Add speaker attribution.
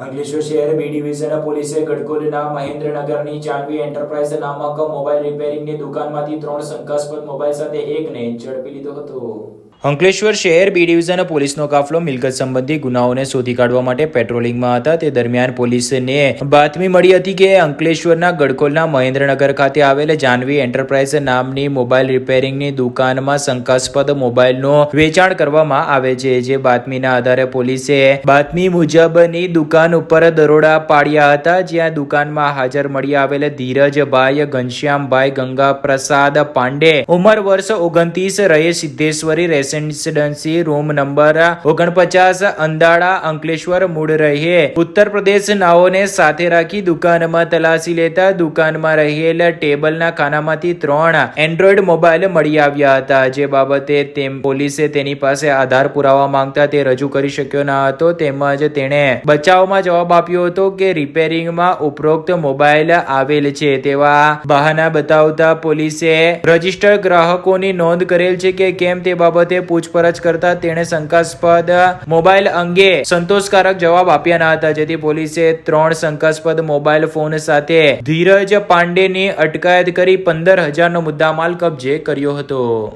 Speaker 1: અંકલેશ્વર શહેર B division પોલીસે ગડકોલના મહેન્દ્રનગરની જાનવી એન્ટરપ્રાઇઝ નામક મોબાઈલ રિપેરિંગની દુકાનમાંથી ત્રણ શંકાસ્પદ મોબાઈલ સાથે એકને ઝડપી લીધો હતો. અંકલેશ્વર શહેર બી ડિવિઝન પોલીસનો કાફલો, મિલકત સંબંધી ગુનાઓને શોધી કાઢવા માટે પેટ્રોલિંગમાં હતા. તે દરમિયાન પોલીસને બાતમી મળી હતી કે અંકલેશ્વરના ગડકોલના મહેન્દ્રનગર ખાતે આવેલ જાનવી એન્ટરપ્રાઇઝ નામની મોબાઈલ રિપેરિંગની દુકાનમાં શંકાસ્પદ મોબાઈલનું વેચાણ કરવામાં આવે છે. જે બાતમીના આધારે પોલીસે બાતમી મુજબની દુકાન ઉપર દરોડા પાડ્યા હતા. જ્યાં દુકાનમાં હાજર મળી આવેલ ધીરજભાઈ ઘનશ્યામભાઈ ગંગા પ્રસાદ પાંડે ઉંમર વર્ષ ઓગણત્રીસ રહે સિદ્ધેશ્વરી રેસિડેન્સી રૂમ નંબર ઓગણપચાસ અંદાળા અંકલેશ્વર મૂળ રહે. ઉત્તર પ્રદેશ નાઓને સાથે રાખી દુકાનમાં તલાશી લેતા દુકાનમાં રહેલ ટેબલના ખાનામાંથી ત્રણ એન્ડ્રોઈડ મોબાઈલ મળી આવ્યા હતા. જે બાબતે તેમ પોલીસે તેની પાસે આધાર પુરાવા માંગતા તે રજૂ કરી શક્યો ન હતો. તેમજ તેણે બચાવમાં જવાબ આપ્યો હતો કે રિપેરિંગમાં ઉપરોક્ત મોબાઈલ આવેલ છે. તેવા બહાના બતાવતા પોલીસે રજિસ્ટર ગ્રાહકોની નોંધ કરેલ છે કે કેમ તે બાબતે પૂછપરછ કરતા તેણે શંકાસ્પદ મોબાઈલ અંગે સંતોષકારક જવાબ આપ્યા ન હતા. જેથી પોલીસે ત્રણ શંકાસ્પદ મોબાઈલ ફોન સાથે ધીરજ પાંડેની અટકાયત કરી પંદર હજારનો મુદ્દામાલ કબજે કર્યો હતો.